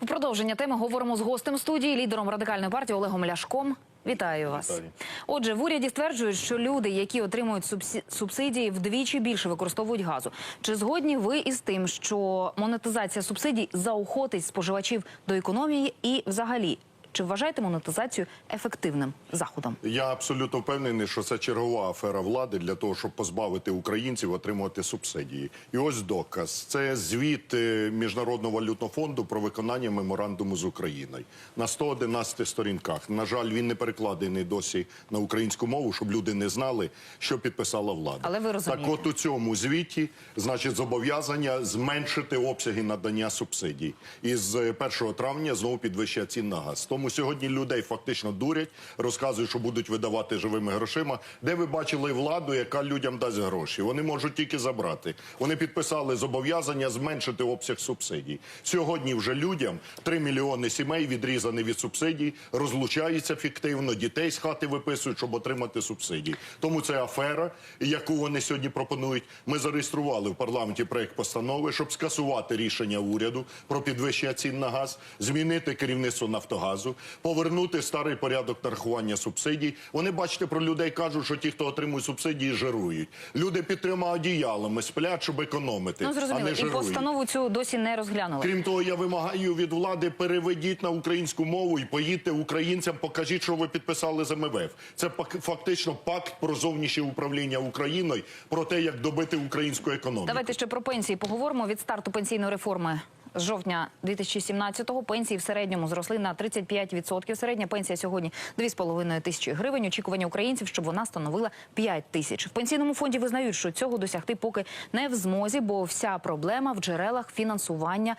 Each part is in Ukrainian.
У продовження теми говоримо з гостем студії, лідером радикальної партії Олегом Ляшком. Вітаю вас. Вітаю. Отже, в уряді стверджують, що люди, які отримують субсі- субсидії, вдвічі більше використовують газу. Чи згодні ви із тим, що монетизація субсидій заохотить споживачів до економії і, взагалі, чи вважаєте монетизацію ефективним заходом? Я абсолютно впевнений, що це чергова афера влади для того, щоб позбавити українців отримувати субсидії. І ось доказ: це звіт е, Міжнародного валютного фонду про виконання меморандуму з Україною на 111 сторінках. На жаль, він не перекладений досі на українську мову, щоб люди не знали, що підписала влада. Але ви розумієте. Так, от у цьому звіті значить зобов'язання зменшити обсяги надання субсидій. І з 1 травня знову підвищення цін на газ. Тому сьогодні людей фактично дурять, розказують, що будуть видавати живими грошима. Де ви бачили владу, яка людям дасть гроші? Вони можуть тільки забрати. Вони підписали зобов'язання зменшити обсяг субсидій. Сьогодні вже людям 3 мільйони сімей відрізані від субсидій, розлучаються фіктивно, дітей з хати виписують, щоб отримати субсидії. Тому це афера, яку вони сьогодні пропонують. Ми зареєстрували в парламенті проект постанови, щоб скасувати рішення уряду про підвищення цін на газ, змінити керівництво Нафтогазу, повернути старий порядок нарахування субсидій. Вони бачите про людей кажуть, що ті, хто отримує субсидії, жирують. Люди під трьома одіялами сплять, щоб економити, Ну а зрозуміло, не і жирують. постанову цю досі не розглянули. Крім того, я вимагаю від влади переведіть на українську мову і поїдьте українцям, покажіть, що ви підписали з МВФ. Це фактично пакт про зовнішнє управління Україною, про те, як добити українську економіку. Давайте ще про пенсії поговоримо. Від старту пенсійної реформи з жовтня 2017-го пенсії в середньому зросли на 35%. Середня пенсія сьогодні 2,5 тисячі гривень. Очікування українців, щоб вона становила 5 тисяч. В пенсійному фонді визнають, що цього досягти поки не в змозі, бо вся проблема в джерелах фінансування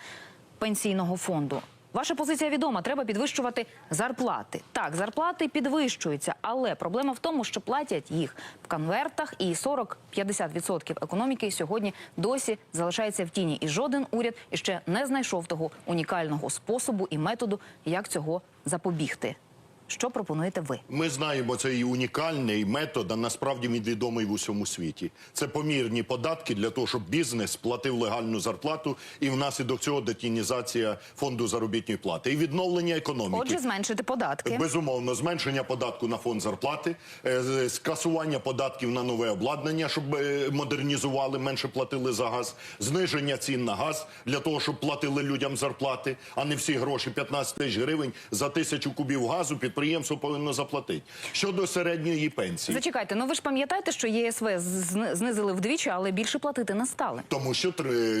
пенсійного фонду. Ваша позиція відома. Треба підвищувати зарплати. Так, зарплати підвищуються, але проблема в тому, що платять їх в конвертах, і 40-50% економіки сьогодні досі залишається в тіні. І жоден уряд іще не знайшов того унікального способу і методу, як цього запобігти. Що пропонуєте ви? Ми знаємо цей унікальний метод, а насправді він відомий в усьому світі. Це помірні податки для того, щоб бізнес платив легальну зарплату, і внаслідок цього детінізація фонду заробітної плати і відновлення економіки. Отже, зменшити податки. Безумовно, зменшення податку на фонд зарплати, е, скасування податків на нове обладнання, щоб е, модернізували, менше платили за газ, зниження цін на газ для того, щоб платили людям зарплати, а не всі гроші 15 тисяч гривень за тисячу кубів газу підприємство повинно заплатити. Щодо середньої пенсії. Зачекайте, ну ви ж пам'ятаєте, що ЄСВ знизили вдвічі, але більше платити не стали. Тому що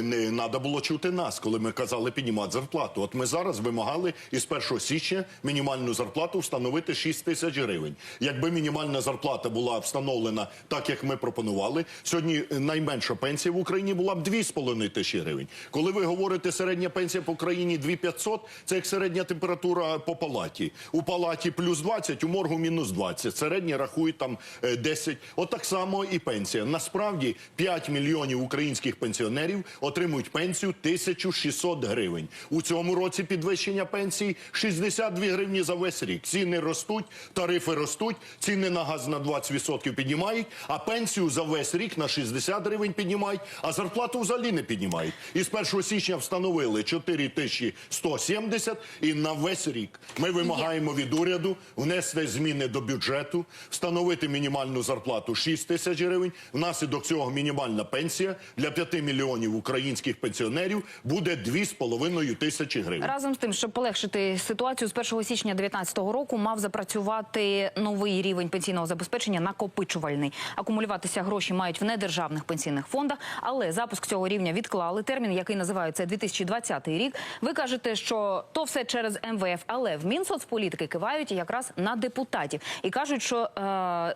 не треба було чути нас, коли ми казали піднімати зарплату. От ми зараз вимагали із 1 січня мінімальну зарплату встановити 6 тисяч гривень. Якби мінімальна зарплата була встановлена так, як ми пропонували, сьогодні найменша пенсія в Україні була б 2,5 тисячі гривень. Коли ви говорите середня пенсія по країні 2500, це як середня температура по палаті. У палаті плюс 20, у моргу мінус 20. Середня рахують там е, 10. От так само і пенсія. Насправді 5 мільйонів українських пенсіонерів отримують пенсію 1600 гривень. У цьому році підвищення пенсії 62 гривні за весь рік. Ціни ростуть, тарифи ростуть, ціни на газ на 20% піднімають, а пенсію за весь рік на 60 гривень піднімають, а зарплату взагалі не піднімають. І з 1 січня встановили 4170 і на весь рік. Ми вимагаємо від уряду внести зміни до бюджету, встановити мінімальну зарплату 6 тисяч гривень. Внаслідок цього мінімальна пенсія для 5 мільйонів українських пенсіонерів буде 2,5 тисячі гривень. Разом з тим, щоб полегшити ситуацію, з 1 січня 2019 року мав запрацювати новий рівень пенсійного забезпечення накопичувальний. Акумулюватися гроші мають в недержавних пенсійних фондах, але запуск цього рівня відклали. Термін, який називається 2020 рік. Ви кажете, що то все через МВФ, але в Мінсоцполітики кивають якраз на депутатів і кажуть, що. Е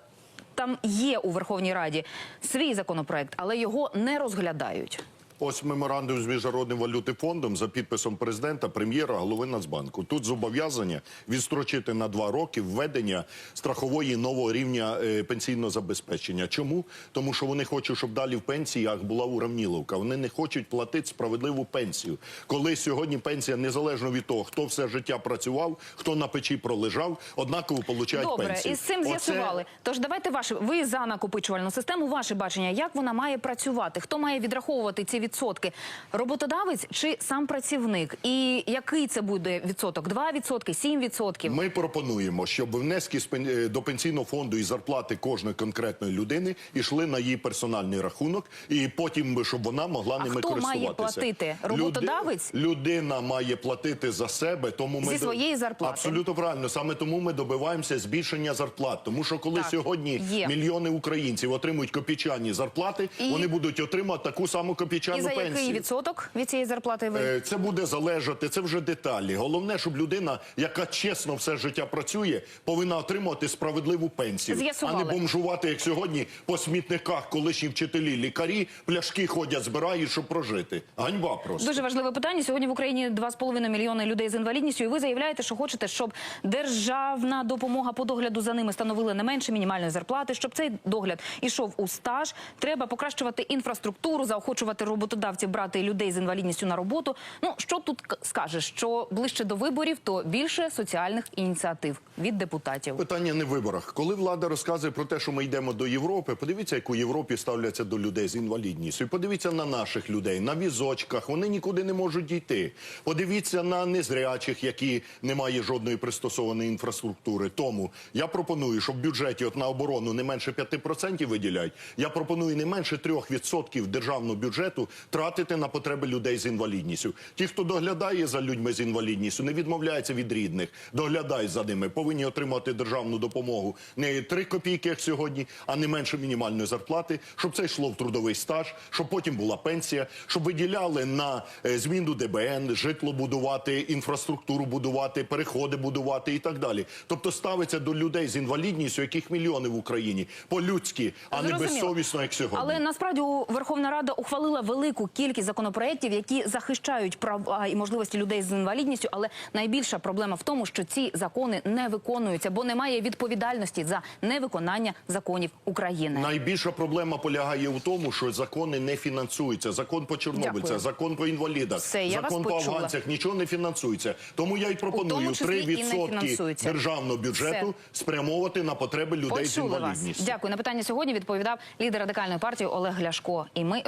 там є у Верховній Раді свій законопроект, але його не розглядають. Ось меморандум з міжнародним валютним фондом за підписом президента, прем'єра, голови Нацбанку. Тут зобов'язання відстрочити на два роки введення страхової нового рівня е, пенсійного забезпечення. Чому? Тому що вони хочуть, щоб далі в пенсіях була уравніловка. Вони не хочуть платити справедливу пенсію. Коли сьогодні пенсія незалежно від того, хто все життя працював, хто на печі пролежав, однаково получають Добре, пенсію. і з цим Оце- з'ясували. Тож давайте ваше ви за накопичувальну систему. Ваше бачення, як вона має працювати? Хто має відраховувати ці відсотки відсотки. Роботодавець чи сам працівник? І який це буде відсоток? 2 відсотки, 7 відсотків? Ми пропонуємо, щоб внески е, до пенсійного фонду і зарплати кожної конкретної людини йшли на її персональний рахунок, і потім щоб вона могла А ними хто має користуватися. платити? Роботодавець? людина має платити за себе, тому ми Зі своєї зарплати? Абсолютно правильно. Саме тому ми добиваємося збільшення зарплат. Тому що коли Так, сьогодні є. мільйони українців отримують копійчані зарплати, І- вони будуть отримати таку саму копійчану І за пенсію. який відсоток від цієї зарплати ви? Е, Це буде залежати, це вже деталі. Головне, щоб людина, яка чесно все життя працює, повинна отримувати справедливу пенсію, а не бомжувати, як сьогодні по смітниках колишні вчителі, лікарі, пляшки ходять, збирають, щоб прожити. Ганьба просто. Дуже важливе питання. Сьогодні в Україні 2,5 мільйони людей з інвалідністю. І ви заявляєте, що хочете, щоб державна допомога по догляду за ними становила не менше мінімальної зарплати. Щоб цей догляд ішов у стаж, треба покращувати інфраструктуру, заохочувати роботодавців брати людей з інвалідністю на роботу. Ну що тут скажеш? Що ближче до виборів, то більше соціальних ініціатив від депутатів. Питання не в виборах. Коли влада розказує про те, що ми йдемо до Європи, подивіться, як у Європі ставляться до людей з інвалідністю. Подивіться на наших людей, на візочках. Вони нікуди не можуть дійти. Подивіться на незрячих, які не мають жодної пристосованої інфраструктури. Тому я пропоную, щоб в бюджеті от на оборону не менше 5% виділяють. Я пропоную не менше 3% державного бюджету тратити на потреби людей з інвалідністю. Ті, хто доглядає за людьми з інвалідністю, не відмовляється від рідних, доглядають за ними, повинні отримати державну допомогу не 3 копійки, як сьогодні, а не менше мінімальної зарплати, щоб це йшло в трудовий стаж, щоб потім була пенсія, щоб виділяли на е, зміну ДБН, житло будувати, інфраструктуру будувати, переходи будувати і так далі. Тобто ставиться до людей з інвалідністю, яких мільйони в Україні, по-людськи, а не безсовісно, як сьогодні. Але насправді Верховна Рада ухвалила велику кількість законопроєктів, які захищають права і можливості людей з інвалідністю. Але найбільша проблема в тому, що ці закони не виконуються, бо немає відповідальності за невиконання законів України. Найбільша проблема полягає в тому, що закони не фінансуються. Закон по чорнобильцях, закон по інвалідах, Все, я закон вас по почула. афганцях нічого не фінансується. Тому я й пропоную тому числі 3% фінансується. державного бюджету спрямовувати на потреби людей з Почули вас. інвалідністю. Дякую. На питання сьогодні відповідав лідер радикальної партії Олег Ляшко. І ми